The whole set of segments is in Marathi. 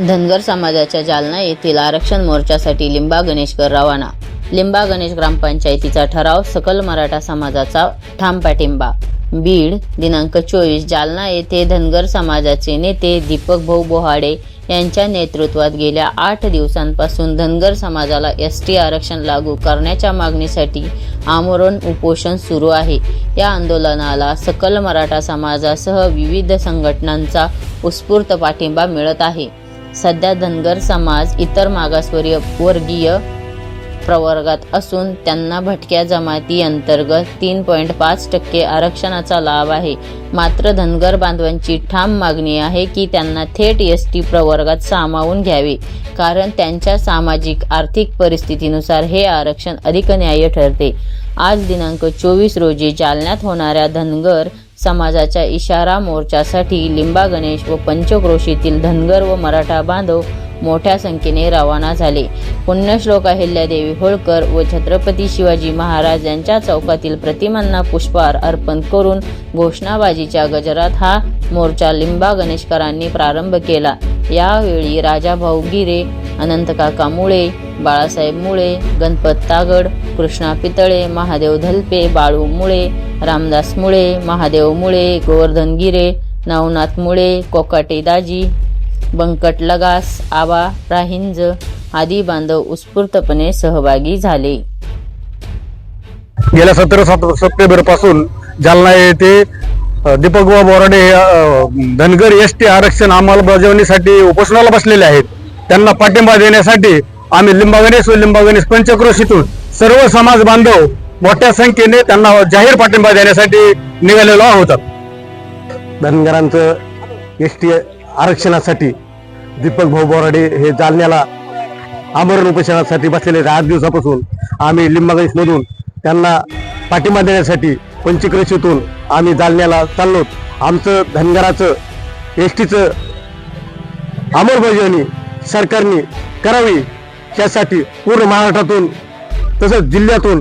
धनगर समाजाच्या जालना येथील आरक्षण मोर्चासाठी लिंबा गणेशकर रवाना. लिंबा गणेश ग्रामपंचायतीचा ठराव सकल मराठा समाजाचा ठाम पाठिंबा बीड दिनांक चोवीस जालना येथे धनगर समाजाचे नेते दीपक भाऊ बोहाडे यांच्या नेतृत्वात गेल्या आठ दिवसांपासून धनगर समाजाला एस टी आरक्षण लागू करण्याच्या मागणीसाठी आमरण उपोषण सुरू आहे. या आंदोलनाला सकल मराठा समाजासह विविध संघटनांचा उत्स्फूर्त पाठिंबा मिळत आहे. सध्या धनगर समाज इतर मागासवर्गीय वर्गीय प्रवर्गात असून त्यांना भटक्या जमाती अंतर्गत तीन पॉईंट पाच टक्के आरक्षणाचा लाभ आहे. मात्र धनगर बांधवांची ठाम मागणी आहे की त्यांना थेट एस टी प्रवर्गात सामावून घ्यावे कारण त्यांच्या सामाजिक आर्थिक परिस्थितीनुसार हे आरक्षण अधिक न्याय्य ठरते. आज दिनांक चोवीस रोजी जालन्यात होणाऱ्या धनगर समाजाच्या इशारा मोर्चासाठी लिंबा गणेश व पंचक्रोशीतील धनगर व मराठा बांधव मोठ्या संख्येने रवाना झाले. पुण्यश्लोक अहिल्यादेवी होळकर व छत्रपती शिवाजी महाराज यांच्या चौकातील प्रतिमांना पुष्पहार अर्पण करून घोषणाबाजीच्या गजरात हा मोर्चा लिंबा गणेशकरांनी प्रारंभ केला. यावेळी राजा भाऊ गिरे अनंतकाका मुळे बाळासाहेब मुळे गणपत तागड कृष्णा पितळे महादेव धलपे बाळू मुळे रामदास मुळे महादेव मुळे गोवर्धन गिरे नवनाथ मुळे कोकाटे दाजी बंकट लगास आबा राहिंज आदी बांधव उत्स्फूर्तपणे सहभागी झाले. गेल्या सतरा सप्टेंबरपासून जालना येथे दीपक बुवा बोराडे धनगर एस टी आरक्षण अंमलबजावणीसाठी उपोषणाला बसलेले आहेत. त्यांना पाठिंबा देण्यासाठी आम्ही लिंबा गणेश व लिंबा गणेश पंचक्रोशीतून सर्व समाज बांधव मोठ्या संख्येने त्यांना जाहीर पाठिंबा देण्यासाठी निघालेलो आहोत. धनगरांचं एस टी आरक्षणासाठी दीपक भाऊ बोराडे हे जालन्याला आमरण उपोषणासाठी बसलेले आठ दिवसापासून आम्ही लिंबागणेश मधून त्यांना पाठिंबा देण्यासाठी पंचक्रोशीतून आम्ही जालन्याला चाललो. आमचं धनगराचं एस टीचं अंमलबजावणी सरकारने करावी त्यासाठी पूर्ण महाराष्ट्रातून तसंच जिल्ह्यातून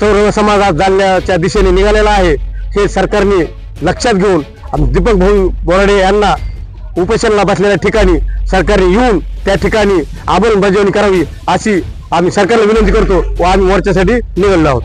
सर्व समाजात जाण्याच्या दिशेने निघालेला आहे. हे सरकारने लक्षात घेऊन दीपक भाऊ बोराडे यांना उपोषणाला बसलेल्या ठिकाणी सरकारने येऊन त्या ठिकाणी अंमलबजावणी करावी अशी आम्ही सरकारला विनंती करतो व आम्ही मोर्चासाठी निघालो आहोत.